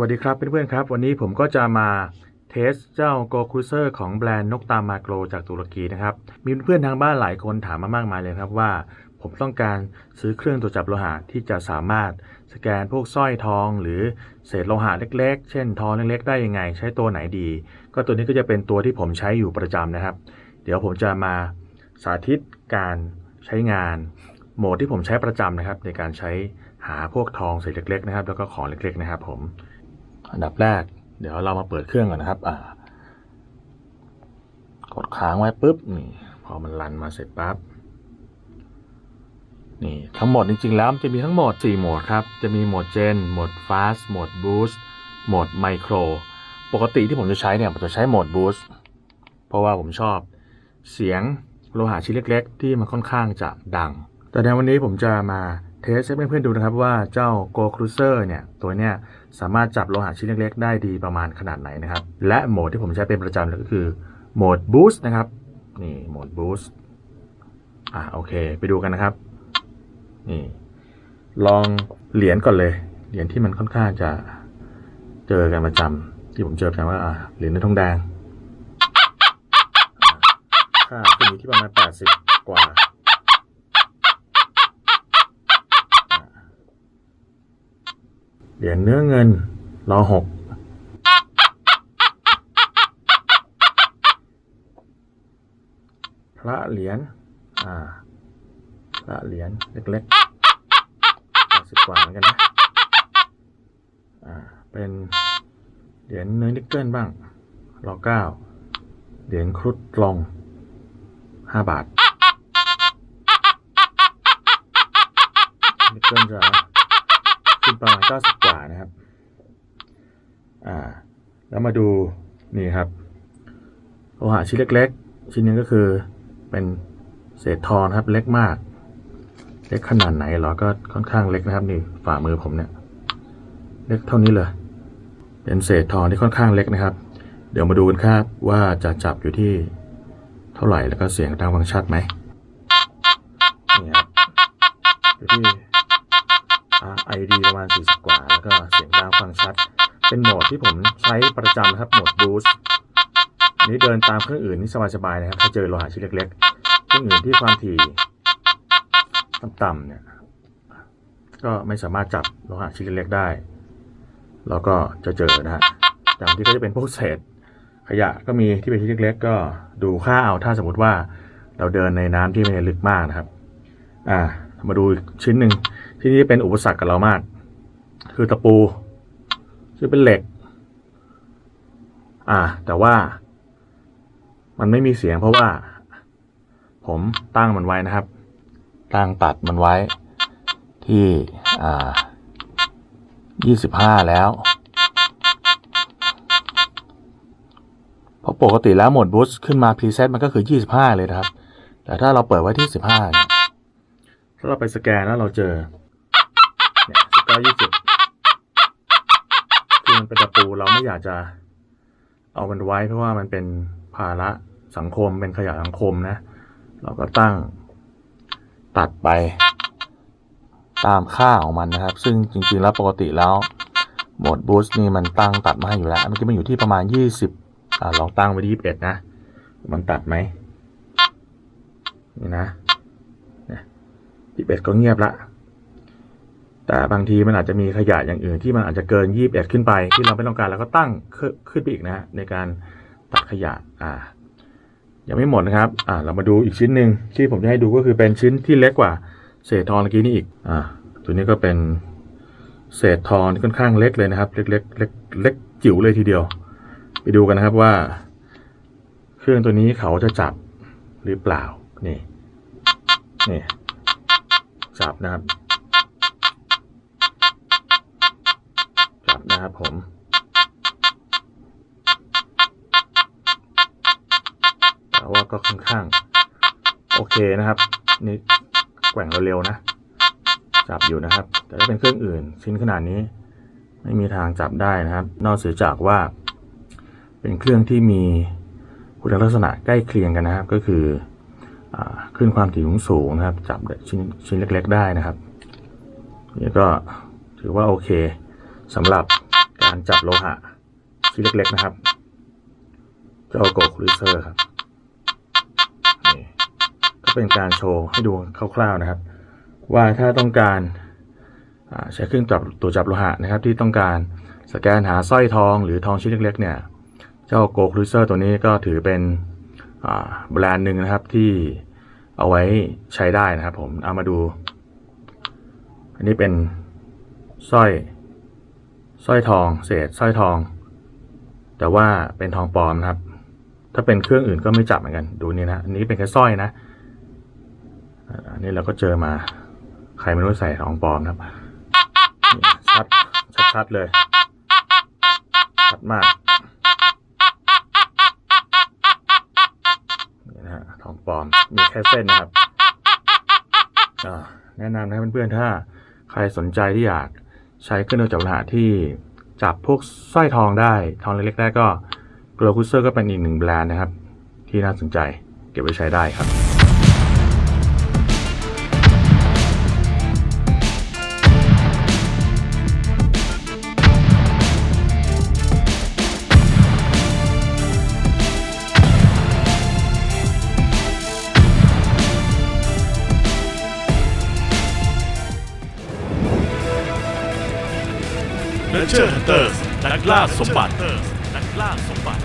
วัสดีครับเพื่อนๆครับ วันนี้ผมก็จะมาเทสเจ้า Go Cruiser ของแบรนด์นกตามาโกรจากตุรกีนะครับ มีเพื่อนๆทางบ้านหลายคนถามมามากมายเลยครับว่า ผมต้องการซื้อเครื่องตรวจจับโลหะที่จะสามารถสแกนพวกสร้อยทอง หรือเศษโลหะเล็กๆ เช่นทองเล็กๆ ได้ยังไง ใช้ตัวไหนดี ก็ตัวนี้ก็จะเป็นตัวที่ผมใช้อยู่ประจำนะครับ เดี๋ยวผมจะมาสาธิตการใช้งานโหมดที่ผมใช้ประจำนะครับ ในการใช้หาพวกทองเศษเล็กๆนะครับ แล้วก็ของเล็กๆนะครับ ผม อันดับแรก เดี๋ยวเรามาเปิดเครื่องก่อนนะครับ อ่า กดค้างไว้ปุ๊บนี่พอมันรันมาเสร็จปั๊บนี่ทั้งหมดจริงๆแล้วมันจะมีทั้งหมด 4 โหมดครับ จะมีโหมดเจนโหมด fast โหมด boost โหมด micro ปกติที่ผมจะใช้เนี่ยผมจะใช้โหมด boost เพราะว่าผมชอบเสียงโลหะชิ้นเล็ก ๆ ที่มันค่อนข้างจะดัง แต่ในวันนี้ผมจะมาเทสให้เพื่อนๆดูนะครับว่าเจ้า Go Cruiser เนี่ยตัวเนี้ย สามารถจับโลหะชิ้นเล็กๆ ได้ดีประมาณขนาดไหนนะครับ และโหมดที่ผมใช้เป็นประจำเลยก็คือโหมด Boost นะครับ นี่โหมด Boost อะโอเค ไปดูกันนะครับ นี่ ลองเหรียญก่อนเลย เหรียญที่มันค่อนข้างจะเจอกันประจำที่ผมเจอกันว่าอะเหรียญเนื้อทองแดงค่าขึ้นอยู่ที่ประมาณ 80 กว่า เหรียญเนื้อเงินรอหกพระเหรียญอ่าพระเหรียญเล็กๆสิบกว่าเหมือนกันนะอ่าเป็นเหรียญเนื้อนิกเกิลบ้างรอเก้าเหรียญครุฑลองห้าบาทนิกเกิลจะ ขึ้าณ90กว่านะครับ อ่า แล้วมาดูนี่ครับโลหะชิ้นเล็ก ๆ ชิ้นนึงก็คือเป็นเศษทองครับเล็กมาก เล็กขนาดไหนเหรอก็ค่อนข้างเล็กนะครับ นี่ฝ่ามือผมเนี่ย เล็กเท่านี้เลย เป็นเศษทองที่ค่อนข้างเล็กนะครับ เดี๋ยวมาดูกันครับว่าจะจับอยู่ที่เท่าไหร่แล้วก็เสียงดังฟังชัดไหม เสียงดังฟังชัด เป็นโหมดที่ผมใช้ประจำนะครับ โหมด Boost อันนี้เดินตามเครื่องอื่นนี่สบายๆนะครับ ถ้าเจอโลหะชิ้นเล็กๆ เครื่องอื่นที่ความถี่ต่ำๆเนี่ย ก็ไม่สามารถจับโลหะชิ้นเล็กๆได้ เราก็จะเจอนะฮะอย่างที่ก็จะเป็นพวกเศษขยะก็มีที่เป็นชิ้นเล็กๆ ก็ดูค่าเอาถ้าสมมติว่าเราเดินในน้ำที่ไม่ลึกมากนะครับ อ่า มาดูชิ้นหนึ่งที่นี่เป็นอุปสรรคกับเรามาก คือตะปู ซึ่งเป็นเหล็ก อ่า แต่ว่า มันไม่มีเสียงเพราะว่า ผมตั้งมันไว้นะครับ ตั้งตัดมันไว้ ที่ อ่ายี่สิบห้าแล้วเพราะปกติแล้วโหมดบูสต์ขึ้นมาพรีเซตมันก็คือยี่สิบห้าเลยนะครับ แต่ถ้าเราเปิดไว้ที่สิบห้าเนี่ยถ้าเราไปสแกนแล้วเราเจอเนี่ยสิบเก้ายี่สิบ มันเป็นตะปูเราไม่อยากจะเอามันไว้เพราะว่ามันเป็นภาระสังคมเป็นขยะสังคมนะ เราก็ตั้งตัดไปตามค่าของมันนะครับ ซึ่งจริงๆแล้วปกติแล้วโหมดบูสต์นี่มันตั้งตัดมาให้อยู่แล้วเมื่อกี้มันอยู่ที่ประมาณยี่สิบอ่าลองตั้งไว้ที่ยี่สิบเอ็ดนะ มันตัดไหมนี่นะยี่สิบเอ็ดก็เงียบละ แต่บางทีมันอาจจะมีขยะอย่างอื่นที่มันอาจจะเกินยี่สิบเอ็ดขึ้นไป ที่เราไม่ต้องการเราก็ตั้งขึ้นไปอีกนะฮะในการตัดขยะอ่ายังไม่หมดนะครับอ่าเรามาดูอีกชิ้นหนึ่งที่ผมจะให้ดูก็คือเป็นชิ้นที่เล็กกว่าเศษทองเมื่อกี้นี่อีกอ่าตัวนี้ก็เป็นเศษทองที่ค่อนข้างเล็กเลยนะครับ เล็กเล็กเล็กเล็กจิ๋วเลยทีเดียว ไปดูกันนะครับว่า เครื่องตัวนี้เขาจะจับหรือเปล่านี่นี่จับนะครับ นะครับผม แต่ว่าก็ค่อนข้าง โอเคนะครับ นี่แกว่งเร็วๆนะ จับอยู่นะครับ แต่ถ้าเป็นเครื่องอื่น ชิ้นขนาดนี้ ไม่มีทางจับได้นะครับ นอกเสียจากว่า เป็นเครื่องที่มีคุณลักษณะใกล้เคียงกันนะครับ ก็คืออขึ้นความถี่สูงนะครับ จับชิ้นชิ้นเล็ก ๆ ได้นะครับนี่ก็ถือว่าโอเคสำหรับ การจับโลหะชิ้นเล็กๆนะครับเจ้าโกคูลิเซอร์ครับนี่ก็เป็นการโชว์ให้ดูคร่าวๆนะครับ ว่าถ้าต้องการใช้เครื่องจับตัวจับโลหะนะครับ ที่ต้องการสแกนหาสร้อยทองหรือทองชิ้นเล็กๆ เนี่ย เจ้าโกคูลิเซอร์ตัวนี้ก็ถือเป็นแบรนด์หนึ่งนะครับที่เอาไว้ใช้ได้นะครับผมเอามาดู อันนี้เป็นสร้อย สร้อยทอง เศษสร้อยทอง แต่ว่าเป็นทองปลอมนะครับ ถ้าเป็นเครื่องอื่นก็ไม่จับเหมือนกัน ดูนี่นะอันนี้เป็นแค่สร้อยนะอันนี้เราก็เจอมา ใครไม่รู้ใส่ทองปลอมนะครับชัดชัดเลย ชัดมากนี่นะฮะทองปลอม มีแค่เส้นนะครับแนะนำนะเพื่อนๆถ้า ใครสนใจที่อยาก ใช้เครื่องดูดจับโลหะที่จับพวกสร้อยทองได้ทองเล็กๆได้ก็โกลคูเซอร์ก็เป็นอีกหนึ่งแบรนด์นะครับ ที่น่าสนใจเก็บไว้ใช้ได้ครับ เลเชอร์ฮันเตอร์นักล่าสมบัตินักล่าสมบัติ